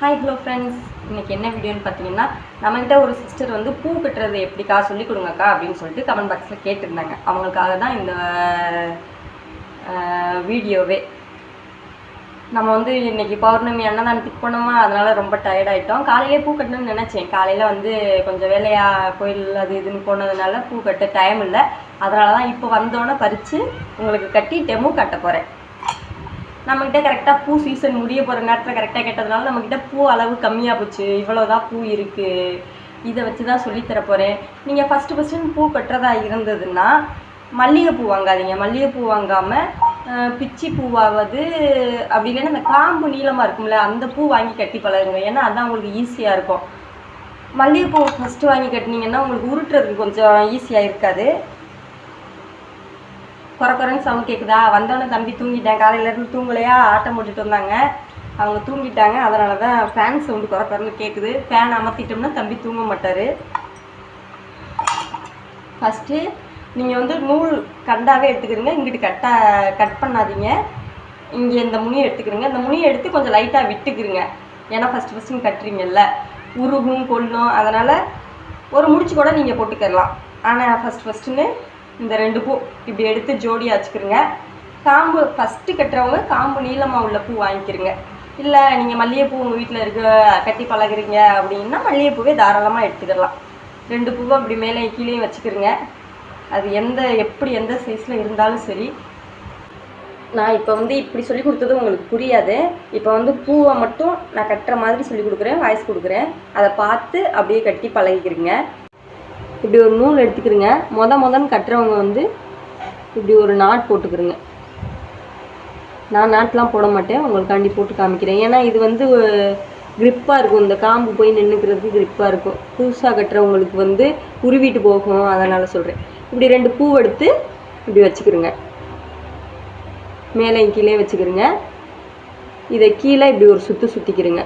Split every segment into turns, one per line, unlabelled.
Hi hello friends இன்னைக்கு என்ன வீடியோன்னு பார்த்தீங்கன்னா நம்மகிட்ட ஒரு சிஸ்டர் வந்து பூ கட்டுறது எப்படிக்கா சொல்லி கொடுங்கக்கா அப்படின்னு சொல்லிட்டு கமெண்ட் பாக்ஸில் கேட்டிருந்தாங்க. அவங்களுக்காக தான் இந்த வீடியோவே நம்ம வந்து இன்றைக்கி பௌர்ணமி அன்னதானத்துக்கு போனோமா அதனால் ரொம்ப டயர்டாயிட்டோம் காலையிலே பூ கட்டணும்னு நினச்சேன். காலையில் வந்து கொஞ்சம் வேலையாக கோயில் அது இதுன்னு போனதுனால பூ கட்ட டைம் இல்லை. அதனால தான் இப்போ வந்தோன்னே பறித்து உங்களுக்கு கட்டி டெமோ கட்ட போகிறேன் நம்மக்கிட்ட கரெக்டாக பூ சீசன் முடிய போகிற நேரத்தில் கரெக்டாக கேட்டதுனால நம்மக்கிட்ட பூ அளவு கம்மியாக போச்சு. இவ்வளோதான் பூ இருக்குது இதை வச்சு தான் சொல்லித்தர போகிறேன் நீங்கள் ஃபஸ்ட்டு ஃபஸ்ட்டு பூ கட்டுறதா இருந்ததுன்னா மல்லிகைப்பூ வாங்காதீங்க. மல்லிகைப்பூ வாங்காமல் பிச்சி பூவாவது அப்படி இல்லைன்னா இந்த காம்பு நீளமாக இருக்கும்ல அந்த பூ வாங்கி கட்டி பழகுங்க. ஏன்னா அதான் உங்களுக்கு ஈஸியாக இருக்கும். மல்லிகைப்பூ ஃபஸ்ட்டு வாங்கி கட்டினீங்கன்னா உங்களுக்கு உருட்டுறதுக்கு கொஞ்சம் ஈஸியாக இருக்காது. குறை சவுண்ட் கேட்குதா வந்தோடனே தம்பி தூங்கிட்டேன். காலையிலேருந்து தூங்கலையா? ஆட்டம் போட்டுட்டு வந்தாங்க. அவங்க தூங்கிட்டாங்க. அதனால தான் ஃபேன் சவுண்டு குறை கேட்குது ஃபேன் அமர்த்திட்டோம்னா தம்பி தூங்க மாட்டார். ஃபஸ்ட்டு நீங்கள் வந்து நூல் கண்டாவே எடுத்துக்கிறீங்க. இங்கிட்டு கட்டாக கட் பண்ணாதீங்க. இங்கே இந்த முனியை எடுத்துக்கிறீங்க. இந்த முனியை எடுத்து கொஞ்சம் லைட்டாக விட்டுக்கிறீங்க. ஏன்னா ஃபஸ்ட்டு ஃபஸ்ட்டு கட்டுறீங்கல்ல. உருகும் கொள்ளும். அதனால் ஒரு முடிச்சு கூட நீங்கள் போட்டுக்கிடலாம் ஆனால் ஃபஸ்ட் ஃபஸ்ட்டுன்னு இந்த ரெண்டு பூ இப்படி எடுத்து ஜோடியாக வச்சுக்கிறீங்க காம்பு ஃபஸ்ட்டு கட்டுறவங்க காம்பு நீளமாக உள்ள பூ வாங்கிக்கிறீங்க இல்லை நீங்கள் மல்லிகைப்பூ உங்கள் வீட்டில் இருக்க கட்டி பழகுறீங்க அப்படின்னா மல்லிகைப்பூவே தாராளமாக எடுத்துக்கிடலாம். ரெண்டு பூவை அப்படி மேலே கீழே வச்சுக்கிறீங்க அது எந்த எப்படி எந்த சைஸில் இருந்தாலும் சரி. நான் இப்போ வந்து இப்படி சொல்லி கொடுத்தது உங்களுக்கு புரியாது. இப்போ வந்து பூவை மட்டும் நான் கட்டுற மாதிரி சொல்லி கொடுக்குறேன் வாய்ஸ் கொடுக்குறேன். அதை பார்த்து அப்படியே கட்டி பழகிக்கிறீங்க இப்படி ஒரு நூல் எடுத்துக்கிறீங்க. மொத மொதன்னு கட்டுறவங்க வந்து இப்படி ஒரு நாட் போட்டுக்கிறீங்க. நான் நாட்லாம் போட மாட்டேன். உங்களுக்காண்டி போட்டு காமிக்கிறேன். ஏன்னா இது வந்து க்ரிப்பாக இருக்கும். இந்த காம்பு போய் நின்றுக்கிறதுக்கு க்ரிப்பாக இருக்கும். புதுசாக கட்டுறவங்களுக்கு வந்து உருவிட்டு போகும். அதனால் சொல்கிறேன் இப்படி ரெண்டு பூ எடுத்து இப்படி வச்சுக்கிறோங்க. மேலே கீழே வச்சுக்கிறோங்க. இதை கீழே இப்படி ஒரு சுற்று சுற்றிக்கிறோங்க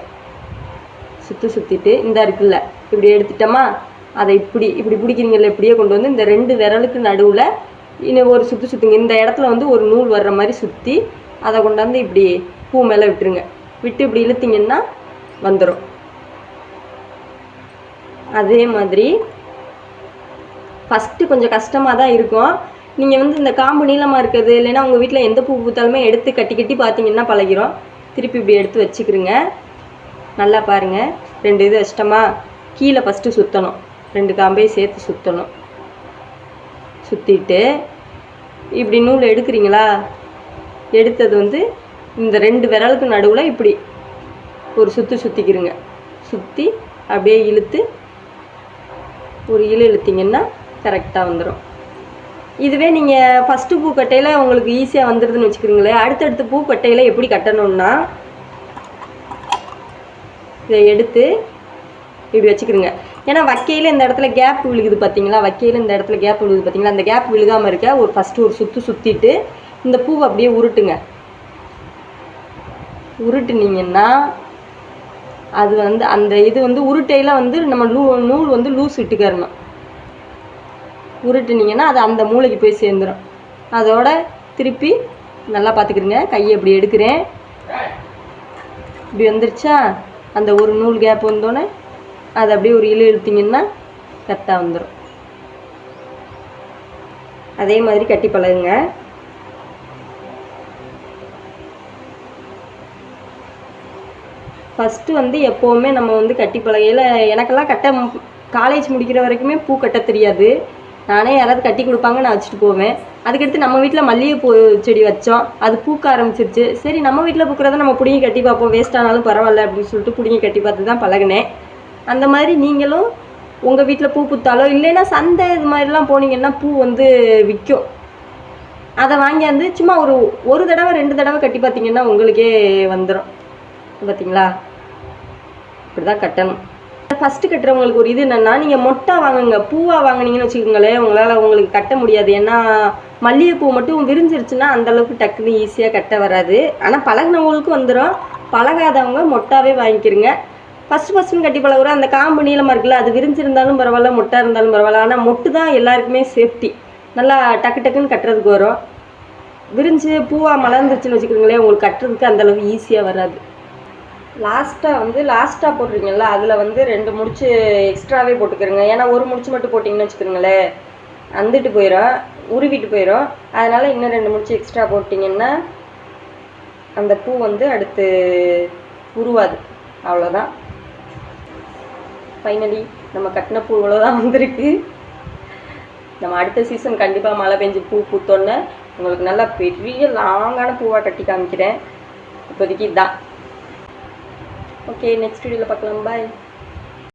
சுற்றி சுற்றிட்டு இந்த இருக்குல்ல இப்படி எடுத்துட்டோமா? அதை இப்படி இப்படி பிடிக்கிறீங்கல்ல இப்படியே கொண்டு வந்து இந்த ரெண்டு விரலுக்கு நடுவில் இன்னும் ஒரு சுற்று சுற்றுங்க இந்த இடத்துல வந்து ஒரு நூல் வர்ற மாதிரி சுற்றி அதை கொண்டாந்து இப்படி பூ மேலே விட்டுருங்க. விட்டு இப்படி இழுத்தீங்கன்னா வந்துடும் அதே மாதிரி ஃபஸ்ட்டு கொஞ்சம் கஷ்டமாக தான் இருக்கும். நீங்கள் வந்து இந்த காம்பு நீளமாக இருக்குது இல்லைன்னா உங்கள் வீட்டில் எந்த பூ பூத்தாலுமே எடுத்து கட்டி கட்டி பார்த்தீங்கன்னா பழகிரும். திருப்பி இப்படி எடுத்து வச்சுக்கிறோங்க நல்லா பாருங்கள் ரெண்டு இது கஷ்டமாக கீழே ஃபஸ்ட்டு சுற்றணும் ரெண்டு காம்பையும் சேர்த்து சுற்றணும் சுற்றிட்டு இப்படி நூல் எடுக்கிறீங்களா? எடுத்தது வந்து இந்த ரெண்டு விரலுக்கு நடுவில் இப்படி ஒரு சுற்று சுற்றிக்கிறீங்க சுற்றி அப்படியே இழுத்து ஒரு இழு இழுத்தீங்கன்னா கரெக்டாக வந்துடும் இதுவே நீங்கள் ஃபஸ்ட்டு பூக்கட்டையில் உங்களுக்கு ஈஸியாக வந்துடுதுன்னு வச்சுக்கிறீங்களே அடுத்தடுத்த பூக்கட்டையில் எப்படி கட்டணும்னா இதை எடுத்து இப்படி வச்சுக்கிறீங்க ஏன்னா வக்கையில் இந்த இடத்துல கேப் விழுகுது பார்த்தீங்களா வக்கையில் இந்த இடத்துல கேப் விழுகுது பார்த்தீங்களா அந்த கேப் விழுகாமல் இருக்க ஒரு ஃபஸ்ட்டு ஒரு சுற்று சுற்றிட்டு இந்த பூவை அப்படியே உருட்டுங்க. உருட்டுனீங்கன்னா அது வந்து அந்த இது வந்து உருட்டையில் வந்து நம்ம லூ நூல் வந்து லூஸ் விட்டுக்கறணும் உருட்டுனீங்கன்னா அது அந்த மூளைக்கு போய் சேர்ந்துடும் அதோட திருப்பி நல்லா பார்த்துக்கிறீங்க கையை இப்படி எடுக்கிறேன். இப்படி வந்துருச்சா? அந்த ஒரு நூல் கேப் வந்தோடனே அதை அப்படியே ஒரு இழு இழுத்தீங்கன்னா கரெக்டாக வந்துடும் அதே மாதிரி கட்டி பழகுங்க. ஃபஸ்ட்டு வந்து எப்போவுமே நம்ம வந்து கட்டி பழகையில் எனக்கெல்லாம் கட்ட காலேஜ் முடிக்கிற வரைக்குமே பூ கட்ட தெரியாது. நானே யாராவது கட்டி கொடுப்பாங்க நான் வச்சுட்டு போவேன். அதுக்கடுத்து நம்ம வீட்டில் மல்லிகைப்பூ செடி வச்சோம். அது பூக்க ஆரம்பிச்சிருச்சு. சரி நம்ம வீட்டில் பூக்கிறத நம்ம பிடிங்கி கட்டி பார்ப்போம். வேஸ்ட் ஆனாலும் பரவாயில்ல அப்படின்னு சொல்லிட்டு பிடுங்கி கட்டி பார்த்து தான் பழகினேன். அந்த மாதிரி நீங்களும் உங்கள் வீட்டில் பூ பூத்தாலோ இல்லைன்னா சந்தை இது மாதிரிலாம் போனீங்கன்னா பூ வந்து விற்கும் அதை வாங்கியாந்து சும்மா ஒரு ஒரு தடவை ரெண்டு தடவை கட்டி பார்த்தீங்கன்னா உங்களுக்கே வந்துடும் பார்த்தீங்களா? இப்படி தான் கட்டணும். ஃபஸ்ட்டு கட்டுறவங்களுக்கு ஒரு இது என்னென்னா நீங்கள் மொட்டா வாங்குங்க. பூவாக வாங்கினீங்கன்னு வச்சுக்கோங்களேன் உங்களால் உங்களுக்கு கட்ட முடியாது. ஏன்னா மல்லிகைப்பூ மட்டும் விரிஞ்சிருச்சுன்னா அந்த அளவுக்கு டக்குன்னு ஈஸியாக கட்ட வராது. ஆனால் பழகினவங்களுக்கும் வந்துடும் பழகாதவங்க மொட்டாவே வாங்கிக்கிறங்க. ஃபஸ்ட்டு ஃபஸ்ட்டுன்னு கட்டி பழகுற அந்த காம்பு நீளமாக இருக்குல்ல அது விரிஞ்சிருந்தாலும் பரவாயில்ல மொட்டா இருந்தாலும் பரவாயில்ல. ஆனால் மொட்டு தான் எல்லாருக்குமே சேஃப்டி நல்லா டக்கு டக்குன்னு கட்டுறதுக்கு வரும். விரிஞ்சு பூவாக மலர்ந்துருச்சுன்னு வச்சுக்கோங்களேன் உங்களுக்கு கட்டுறதுக்கு அந்த அளவுக்கு ஈஸியாக வராது. லாஸ்ட்டாக வந்து லாஸ்ட்டாக போடுறீங்கல்ல அதில் வந்து ரெண்டு முடிச்சு எக்ஸ்ட்ராவே போட்டுக்கிறங்க ஏன்னா ஒரு முடிச்சு மட்டும் போட்டிங்கன்னு வச்சுக்கிறோங்களேன் அந்துட்டு போயிடும் உருவிட்டு போயிடும் அதனால் இன்னும் ரெண்டு முடிச்சு எக்ஸ்ட்ரா போட்டிங்கன்னா அந்த பூ வந்து அடுத்து உருவாது. அவ்வளோதான் ஃபைனலி நம்ம கட்டின பூ இவ்வளோதான் வந்திருக்கு. நம்ம அடுத்த சீசன் கண்டிப்பாக மழை பெஞ்சு பூ பூத்தோன்னே உங்களுக்கு நல்லா பெரிய லாங்கான பூவாக கட்டி காமிக்கிறேன். இப்போதைக்கு இதுதான் ஓகே நெக்ஸ்ட் வீடியோவில் பார்க்கலாம். பாய்